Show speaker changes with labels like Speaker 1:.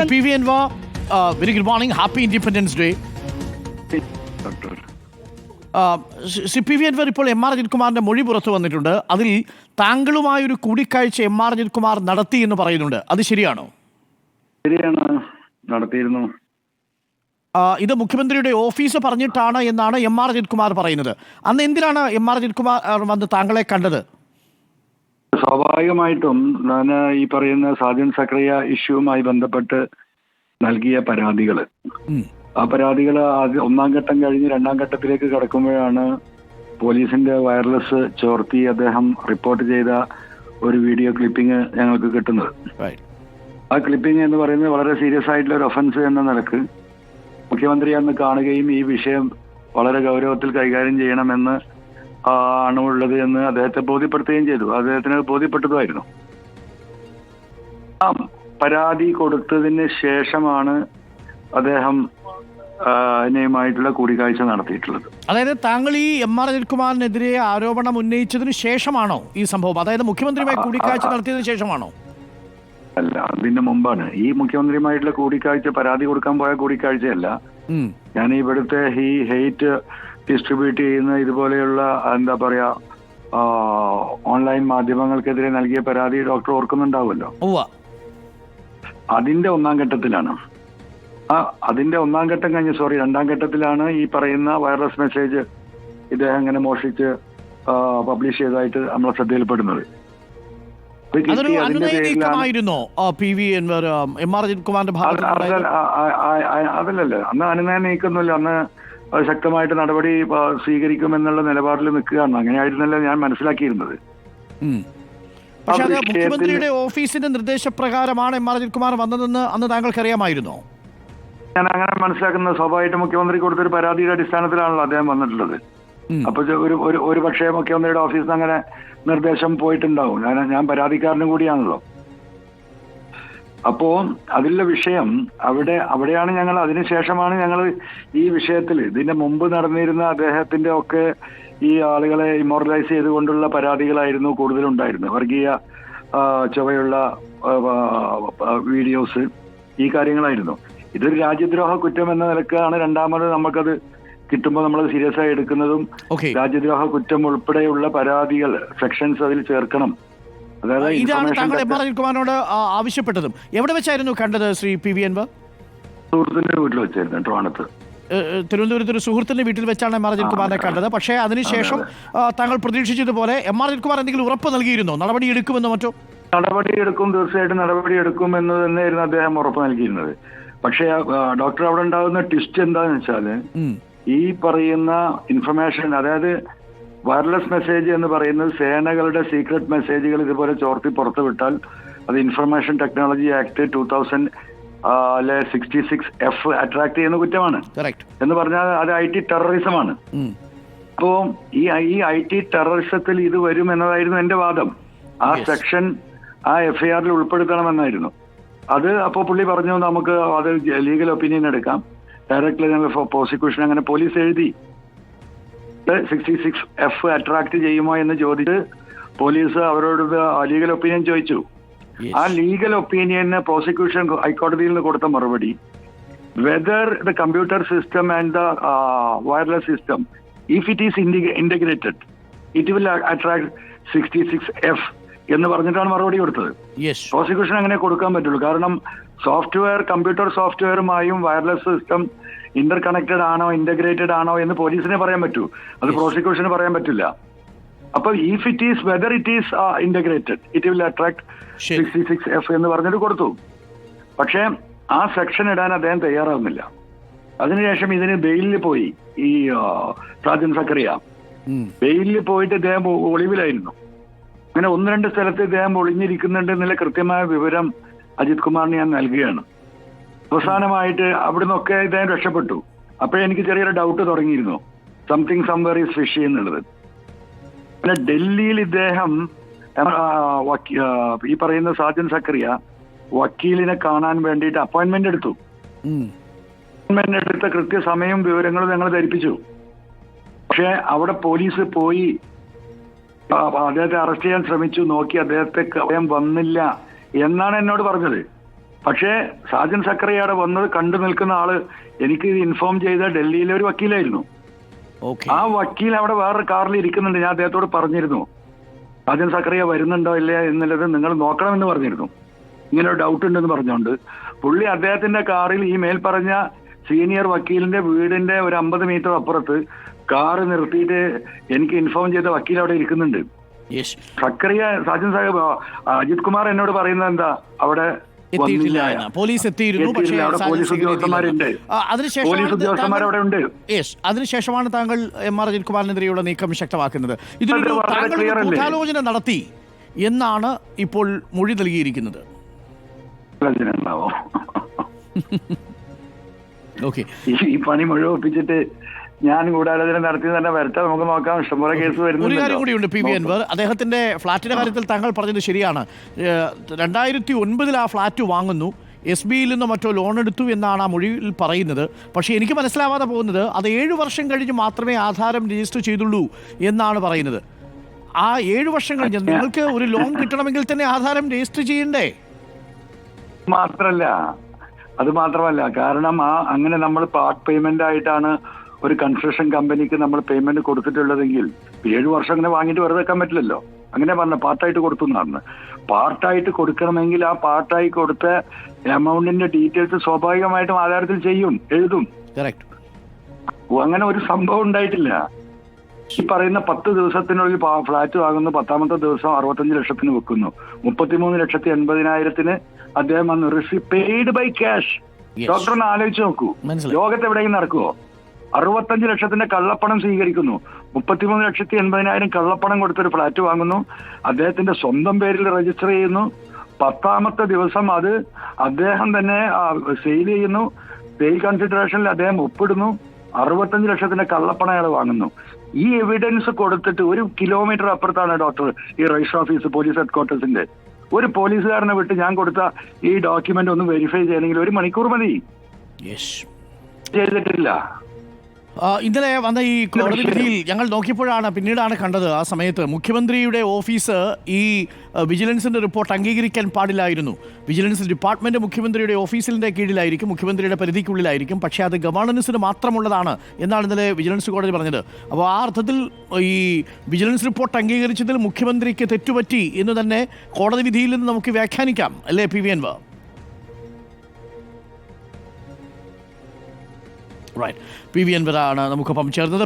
Speaker 1: Shri P V എൻവ very good morning happy independence
Speaker 2: day
Speaker 1: see P V Anvar ഇപ്പോൾ M R അജിത്കുമാറിന്റെ മൊഴി പുറത്തു വന്നിട്ടുണ്ട്. അതിൽ താങ്കളുമായൊരു കൂടിക്കാഴ്ച എം ആർ അജിത്കുമാർ നടത്തി എന്ന് പറയുന്നുണ്ട്. അത് ശരിയാണോ?
Speaker 2: ശരിയാണ്. നടത്തിയിരുന്നു.
Speaker 1: ആ, ഇത് മുഖ്യമന്ത്രിയുടെ ഓഫീസ് പറഞ്ഞിട്ടാണ് എന്നാണ് എം ആർ അജിത്കുമാർ പറയുന്നത്. അന്ന് എന്തിനാണ് എം ആർ അജിത്കുമാർ ആ, വന്ന് താങ്കളെ കണ്ടത്?
Speaker 2: സ്വാഭാവികമായിട്ടും ഞാൻ ഈ പറയുന്ന സാജൻ സക്രിയ ഇഷ്യൂവുമായി ബന്ധപ്പെട്ട് നൽകിയ പരാതികൾ ആ പരാതികൾ ആദ്യ ഒന്നാം ഘട്ടം കഴിഞ്ഞ് രണ്ടാം ഘട്ടത്തിലേക്ക് കടക്കുമ്പോഴാണ് പോലീസിന്റെ വയർലെസ് ചോർത്തി അദ്ദേഹം റിപ്പോർട്ട് ചെയ്ത ഒരു വീഡിയോ ക്ലിപ്പിംഗ് ഞങ്ങൾക്ക് കിട്ടുന്നത്. ആ ക്ലിപ്പിംഗ് എന്ന് പറയുന്നത് വളരെ സീരിയസ് ആയിട്ടുള്ള ഒരു ഒഫൻസ് എന്ന നിലയ്ക്ക് മുഖ്യമന്ത്രി അന്ന് കാണുകയും ഈ വിഷയം വളരെ ഗൗരവത്തിൽ കൈകാര്യം ചെയ്യണമെന്ന് ആണ് ഉള്ളത് എന്ന് അദ്ദേഹത്തെ ബോധ്യപ്പെടുത്തുകയും ചെയ്തു. അദ്ദേഹത്തിന് ബോധ്യപ്പെട്ടതുമായിരുന്നു. ആ പരാതി കൊടുത്തതിന് ശേഷമാണ് അദ്ദേഹം കൂടിക്കാഴ്ച നടത്തിയിട്ടുള്ളത്.
Speaker 1: അതായത് താങ്കൾ ഈ എം ആർ അനിൽകുമാറിനെതിരെ ആരോപണം ഉന്നയിച്ചതിന് ശേഷമാണോ ഈ സംഭവം? അതായത് മുഖ്യമന്ത്രിയുമായി കൂടിക്കാഴ്ച നടത്തിയതിനു ശേഷമാണോ?
Speaker 2: അല്ല അതിന് മുമ്പാണ്. ഈ മുഖ്യമന്ത്രിയുമായിട്ടുള്ള കൂടിക്കാഴ്ച പരാതി കൊടുക്കാൻ പോയ കൂടിക്കാഴ്ചയല്ല. ഞാൻ ഇവിടുത്തെ ഈ ഹെയ്റ്റ് ഡിസ്ട്രിബ്യൂട്ട് ചെയ്യുന്ന ഇതുപോലെയുള്ള എന്താ പറയാ ഓൺലൈൻ മാധ്യമങ്ങൾക്കെതിരെ നൽകിയ പരാതി ഡോക്ടർ ഓർക്കുന്നുണ്ടാവുമല്ലോ? അതിന്റെ ഒന്നാം ഘട്ടത്തിലാണ്. ആ അതിന്റെ ഒന്നാം ഘട്ടം കഴിഞ്ഞ് സോറി രണ്ടാം ഘട്ടത്തിലാണ് ഈ പറയുന്ന വൈറസ് മെസ്സേജ് ഇദ്ദേഹം ഇങ്ങനെ മോഷിച്ച് പബ്ലിഷ് ചെയ്തതായിട്ട് നമ്മളെ ശ്രദ്ധയിൽപ്പെടുന്നത്. അതല്ലല്ലോ. അന്ന് അനുനയ നീക്കൊന്നുമില്ല അന്ന് ശക്തമായിട്ട് നടപടി സ്വീകരിക്കുമെന്നുള്ള നിലപാടിൽ നിൽക്കുകയാണ്. അങ്ങനെയായിരുന്നല്ലോ ഞാൻ മനസ്സിലാക്കിയിരുന്നത്.
Speaker 1: ഉം. പക്ഷെ അത് മുഖ്യമന്ത്രിയുടെ ഓഫീസിന്റെ നിർദ്ദേശപ്രകാരമാണ് എം ആർ അജിത്കുമാർ വന്നതെന്ന് അന്ന് താങ്കൾക്ക് അറിയാമായിരുന്നോ
Speaker 2: ഞാൻ അങ്ങനെ മനസ്സിലാക്കുന്നത് സ്വാഭാവികമായിട്ട് മുഖ്യമന്ത്രി കൊടുത്തൊരു പരാതിയുടെ അടിസ്ഥാനത്തിലാണല്ലോ അദ്ദേഹം വന്നിട്ടുള്ളത്. അപ്പൊ ഒരു ഒരു ഒരു പക്ഷേ മുഖ്യമന്ത്രിയുടെ ഓഫീസിൽ നിന്ന് അങ്ങനെ നിർദ്ദേശം പോയിട്ടുണ്ടാവും. ഞാൻ ഞാൻ പരാതിക്കാരനും കൂടിയാണല്ലോ. അപ്പോ അതിലുള്ള വിഷയം അവിടെ അവിടെയാണ് ഞങ്ങൾ അതിനുശേഷമാണ് ഞങ്ങൾ ഈ വിഷയത്തിൽ ഇതിന്റെ മുമ്പ് നടന്നിരുന്ന അദ്ദേഹത്തിന്റെ ഒക്കെ ഈ ആളുകളെ ഇമോറലൈസ് ചെയ്തുകൊണ്ടുള്ള പരാതികളായിരുന്നു കൂടുതലുണ്ടായിരുന്നത്. വർഗീയ ചുവയുള്ള വീഡിയോസ് ഈ കാര്യങ്ങളായിരുന്നു. ഇതൊരു രാജ്യദ്രോഹ കുറ്റം എന്ന നിലക്കാണ് രണ്ടാമത് നമുക്കത് കിട്ടുമ്പോൾ നമ്മൾ സീരിയസ് ആയി എടുക്കുന്നതും രാജ്യദ്രോഹ കുറ്റം ഉൾപ്പെടെയുള്ള പരാതികൾ സെക്ഷൻസ് അതിൽ ചേർക്കണം.
Speaker 1: ഇതാണ് താങ്കൾ എം ആർ അനിൽകുമാറിനോട് ആവശ്യപ്പെട്ടതും. എവിടെ വെച്ചായിരുന്നു കണ്ടത് ശ്രീ പി വി എൻവർ
Speaker 2: സുഹൃത്തിന്റെ വീട്ടിൽ വെച്ചായിരുന്നു ട്രോണത്ത്
Speaker 1: തിരുവനന്തപുരത്ത് ഒരു സുഹൃത്തിന്റെ വീട്ടിൽ വെച്ചാണ് എം ആർ അജിത്കുമാറിനെ കണ്ടത്. പക്ഷേ അതിനുശേഷം താങ്കൾ പ്രതീക്ഷിച്ചതുപോലെ എം ആർ അജിത്കുമാർ എന്തെങ്കിലും ഉറപ്പ് നൽകിയിരുന്നോ? നടപടി എടുക്കുമെന്നോ മറ്റോ?
Speaker 2: നടപടി എടുക്കും തീർച്ചയായിട്ടും നടപടി എടുക്കും എന്ന് തന്നെയായിരുന്നു അദ്ദേഹം ഉറപ്പ് നൽകിയിരുന്നത്. പക്ഷേ ഡോക്ടർ അവിടെ ഉണ്ടാകുന്ന ട്വിസ്റ്റ് എന്താന്ന്
Speaker 1: വെച്ചാൽ
Speaker 2: ഈ പറയുന്ന ഇൻഫർമേഷൻ അതായത് വയർലെസ് മെസ്സേജ് എന്ന് പറയുന്നത് സേനകളുടെ സീക്രട്ട് മെസ്സേജുകൾ ഇതുപോലെ ചോർത്തി പുറത്തു വിട്ടാൽ അത് information technology act two thousand അല്ലെ സിക്സ്റ്റി സിക്സ് എഫ് അട്രാക്ട് ചെയ്യുന്ന കുറ്റമാണ്. എന്ന് പറഞ്ഞാൽ അത് ഐ ടി ടെററിസമാണ്
Speaker 1: അപ്പോൾ
Speaker 2: അപ്പോ ഈ ഈ ഐ ടി ടെററിസത്തിൽ ഇത് വരും എന്നതായിരുന്നു എന്റെ വാദം. ആ സെക്ഷൻ ആ എഫ്ഐആറിൽ ഉൾപ്പെടുത്തണമെന്നായിരുന്നു. അത് അപ്പോൾ പുള്ളി പറഞ്ഞു നമുക്ക് അത് ലീഗൽ ഒപ്പീനിയൻ എടുക്കാം. ഡയറക്ടർ ജനറൽ ഫോർ പ്രോസിക്യൂഷൻ അങ്ങനെ പോലീസ് എഴുതി. സിക്സ്റ്റി സിക്സ് എഫ് അട്രാക്ട് ചെയ്യുമോ എന്ന് ചോദിച്ച് പോലീസ് അവരോട് ലീഗൽ ഒപ്പീനിയൻ ചോദിച്ചു. ആ ലീഗൽ ഒപ്പീനിയന് പ്രോസിക്യൂഷൻ ഹൈക്കോടതിയിൽ നിന്ന് കൊടുത്ത മറുപടി. Whether the computer system and the wireless system if it is integrated it will attract sixty six F എന്ന് പറഞ്ഞിട്ടാണ് മറുപടി കൊടുത്തത്. പ്രോസിക്യൂഷൻ അങ്ങനെ കൊടുക്കാൻ പറ്റുള്ളൂ. കാരണം സോഫ്റ്റ്വെയർ കമ്പ്യൂട്ടർ സോഫ്റ്റ്വെയറുമായും വയർലെസ് സിസ്റ്റം ഇന്റർ കണക്റ്റഡ് ആണോ ഇന്റഗ്രേറ്റഡ് ആണോ എന്ന് പോലീസിനെ പറയാൻ പറ്റൂ. അത് പ്രോസിക്യൂഷന് പറയാൻ പറ്റില്ല. അപ്പൊ if it is whether it is integrated it will
Speaker 1: attract
Speaker 2: sixty six F എന്ന് പറഞ്ഞിട്ട് കൊടുത്തു. പക്ഷേ ആ സെക്ഷൻ ഇടാൻ അദ്ദേഹം തയ്യാറാവുന്നില്ല. അതിനുശേഷം ഇതിന് ബെയിലിൽ പോയി ഈ സാജൻ സക്കറിയ. ബെയിലിൽ പോയിട്ട് ഇദ്ദേഹം ഒളിവിലായിരുന്നു. അങ്ങനെ ഒന്ന് രണ്ട് സ്ഥലത്ത് ഇദ്ദേഹം ഒളിഞ്ഞിരിക്കുന്നുണ്ട് എന്നുള്ള കൃത്യമായ വിവരം അജിത് കുമാറിന് ഞാൻ നൽകുകയാണ്. അവസാനമായിട്ട് അവിടുന്നൊക്കെ ഇദ്ദേഹം രക്ഷപ്പെട്ടു. അപ്പോഴെനിക്ക് ചെറിയൊരു ഡൗട്ട് തുടങ്ങിയിരുന്നു. സംതിങ് സംവെർ ഈസ് ഫിഷി എന്നുള്ളത്. പിന്നെ ഡൽഹിയിൽ ഇദ്ദേഹം ഈ പറയുന്ന സാജൻ സക്രിയ വക്കീലിനെ കാണാൻ വേണ്ടിയിട്ട് അപ്പോയിന്റ്മെന്റ് എടുത്തു. അപ്പോയിന്റ്മെന്റ് എടുത്ത കൃത്യസമയവും വിവരങ്ങളും ഞങ്ങൾ ധരിപ്പിച്ചു. പക്ഷെ അവിടെ പോലീസ് പോയി അദ്ദേഹത്തെ അറസ്റ്റ് ചെയ്യാൻ ശ്രമിച്ചു. നോക്കി അദ്ദേഹത്തെ അദ്ദേഹം വന്നില്ല എന്നാണ് എന്നോട് പറഞ്ഞത്. പക്ഷേ സാജൻ സക്കറിയാടെ വന്നത് കണ്ടു നിൽക്കുന്ന ആൾ എനിക്ക് ഇൻഫോം ചെയ്ത ഡൽഹിയിലെ ഒരു വക്കീലായിരുന്നു. ആ വക്കീൽ അവിടെ വേറൊരു കാറിൽ ഇരിക്കുന്നുണ്ട്. ഞാൻ അദ്ദേഹത്തോട് പറഞ്ഞിരുന്നു. സാജൻ സക്കറിയ വരുന്നുണ്ടോ ഇല്ലയോ എന്നുള്ളത് നിങ്ങൾ നോക്കണമെന്ന് പറഞ്ഞിരുന്നു. ഇങ്ങനെ ഡൗട്ട് ഉണ്ടെന്ന് പറഞ്ഞുകൊണ്ട്. പുള്ളി അദ്ദേഹത്തിന്റെ കാറിൽ ഈ മേൽ പറഞ്ഞ സീനിയർ വക്കീലിന്റെ വീടിന്റെ ഒരു അമ്പത് മീറ്റർ അപ്പുറത്ത് കാറ് നിർത്തിയിട്ട് എനിക്ക് ഇൻഫോം ചെയ്ത വക്കീൽ അവിടെ ഇരിക്കുന്നുണ്ട്. സക്കറിയ സാജൻ സാഹിബ് അജിത് കുമാർ എന്നോട് പറയുന്നത് എന്താ? അവിടെ
Speaker 1: എത്തിയിട്ടില്ല. എന്ന്. പോലീസ് എത്തിയിരുന്നു പക്ഷേ
Speaker 2: ഉണ്ട്.
Speaker 1: യെസ് അതിനുശേഷമാണ് താങ്കൾ എം ആർ അജിത് കുമാറിനെതിരെയുള്ള നീക്കം ശക്തമാക്കുന്നത്. ഇതിനൊരു താങ്കൾ? ഗൂഢാലോചന നടത്തി എന്നാണ് ഇപ്പോൾ മൊഴി നൽകിയിരിക്കുന്നത്. ഓക്കെ.
Speaker 2: ഈ പണി മുഴുവൻ ഒപ്പിച്ചിട്ട് ഞാൻ ഗൂഢാലോചന നടത്തി തന്നെ വരട്ടെ നമുക്ക് നോക്കാം. ഇഷ്ടംപോലെ കേസ്
Speaker 1: ഒരു കാര്യം കൂടിയുണ്ട് പി വി അൻവർ. അദ്ദേഹത്തിന്റെ ഫ്ളാറ്റിന്റെ കാര്യത്തിൽ താങ്കൾ പറഞ്ഞത് ശരിയാണ്. രണ്ടായിരത്തി ഒൻപതിൽ ആ ഫ്ളാറ്റ് വാങ്ങുന്നു. എസ് ബിയിൽ നിന്നോ മറ്റോ ലോൺ എടുത്തു എന്നാണ് ആ മൊഴിയിൽ പറയുന്നത്. പക്ഷേ എനിക്ക് മനസ്സിലാവാതെ പോകുന്നത് അത് ഏഴു വർഷം കഴിഞ്ഞ് മാത്രമേ ആധാരം രജിസ്റ്റർ ചെയ്തുള്ളൂ എന്നാണ് പറയുന്നത്. ആ ഏഴു വർഷം കഴിഞ്ഞ് നിങ്ങൾക്ക് ഒരു ലോൺ കിട്ടണമെങ്കിൽ തന്നെ ആധാരം രജിസ്റ്റർ ചെയ്യണ്ടേ?
Speaker 2: മാത്രല്ല. അത് മാത്രമല്ല. കാരണം ആ അങ്ങനെ നമ്മൾ പാർട്ട് പേയ്മെന്റ് ആയിട്ടാണ് ഒരു കൺസ്ട്രക്ഷൻ കമ്പനിക്ക് നമ്മൾ പേയ്മെന്റ് കൊടുത്തിട്ടുള്ളതെങ്കിൽ ഏഴ് വർഷം അങ്ങനെ വാങ്ങിയിട്ട് വെറുതെ വെക്കാൻ പറ്റില്ലല്ലോ. അങ്ങനെ പറഞ്ഞ പാർട്ടായിട്ട് കൊടുത്തു എന്നാണ് പാർട്ടായിട്ട് കൊടുക്കണമെങ്കിൽ ആ പാർട്ടായി കൊടുത്ത എമൗണ്ടിന്റെ ഡീറ്റെയിൽസ് സ്വാഭാവികമായിട്ടും ആധാരത്തിൽ ചെയ്യും എഴുതും. അങ്ങനെ ഒരു സംഭവം ഉണ്ടായിട്ടില്ല. ഈ പറയുന്ന പത്ത് ദിവസത്തിനുള്ളിൽ ഫ്ലാറ്റ് വാങ്ങുന്നു പത്താമത്തെ ദിവസം അറുപത്തഞ്ച് ലക്ഷത്തിന് വെക്കുന്നു മുപ്പത്തിമൂന്ന് ലക്ഷത്തി എൺപതിനായിരത്തിന് അദ്ദേഹം വന്ന് receive paid by cash
Speaker 1: doctor
Speaker 2: ഡോക്ടറിനെ ആലോചിച്ച് നോക്കൂ. ലോകത്ത് എവിടെയെങ്കിലും നടക്കുവോ? അറുപത്തഞ്ച് ലക്ഷത്തിന്റെ കള്ളപ്പണം സ്വീകരിക്കുന്നു. മുപ്പത്തിമൂന്ന് ലക്ഷത്തി എൺപതിനായിരം കള്ളപ്പണം കൊടുത്തൊരു ഫ്ലാറ്റ് വാങ്ങുന്നു. അദ്ദേഹത്തിന്റെ സ്വന്തം പേരിൽ രജിസ്റ്റർ ചെയ്യുന്നു. പത്താമത്തെ ദിവസം അത് അദ്ദേഹം തന്നെ സെയിൽ ചെയ്യുന്നു. സെയിൽ കൺസിഡറേഷനിൽ അദ്ദേഹം ഒപ്പിടുന്നു. അറുപത്തഞ്ച് ലക്ഷത്തിന്റെ കള്ളപ്പണം അയാൾ വാങ്ങുന്നു. ഈ എവിഡൻസ് കൊടുത്തിട്ട് ഒരു കിലോമീറ്റർ അപ്പുറത്താണ് ഡോക്ടർ ഈ രജിസ്റ്റർ ഓഫീസ് പോലീസ് ഹെഡ്ക്വാർട്ടേഴ്സിന്റെ ഒരു പോലീസുകാരനെ വിട്ട് ഞാൻ കൊടുത്ത ഈ ഡോക്യുമെന്റ് ഒന്ന് വെരിഫൈ ചെയ്യണമെങ്കിൽ ഒരു മണിക്കൂർ മതി. ചെയ്തിട്ടില്ല.
Speaker 1: ഇന്നലെ വന്ന ഈ കോടതി വിധിയിൽ ഞങ്ങൾ നോക്കിയപ്പോഴാണ് പിന്നീടാണ് കണ്ടത് ആ സമയത്ത്. മുഖ്യമന്ത്രിയുടെ ഓഫീസ് ഈ വിജിലൻസിന്റെ റിപ്പോർട്ട് അംഗീകരിക്കാൻ പാടില്ലായിരുന്നു. വിജിലൻസ് ഡിപ്പാർട്ട്മെന്റ് മുഖ്യമന്ത്രിയുടെ ഓഫീസിന്റെ കീഴിലായിരിക്കും മുഖ്യമന്ത്രിയുടെ പരിധിക്കുള്ളിലായിരിക്കും. പക്ഷേ അത് ഗവർണൻസിന് മാത്രമുള്ളതാണ് എന്നാണ് ഇന്നലെ വിജിലൻസ് കോടതി പറഞ്ഞത്. അപ്പോൾ ആ അർത്ഥത്തിൽ ഈ വിജിലൻസ് റിപ്പോർട്ട് അംഗീകരിച്ചതിൽ മുഖ്യമന്ത്രിക്ക് തെറ്റുപറ്റി എന്ന് തന്നെ കോടതി വിധിയിൽ നിന്ന് നമുക്ക് വ്യാഖ്യാനിക്കാം. അല്ലേ P. V. Anvar? Right P V അൻവറാണ് നമുക്കൊപ്പം ചേർന്നത്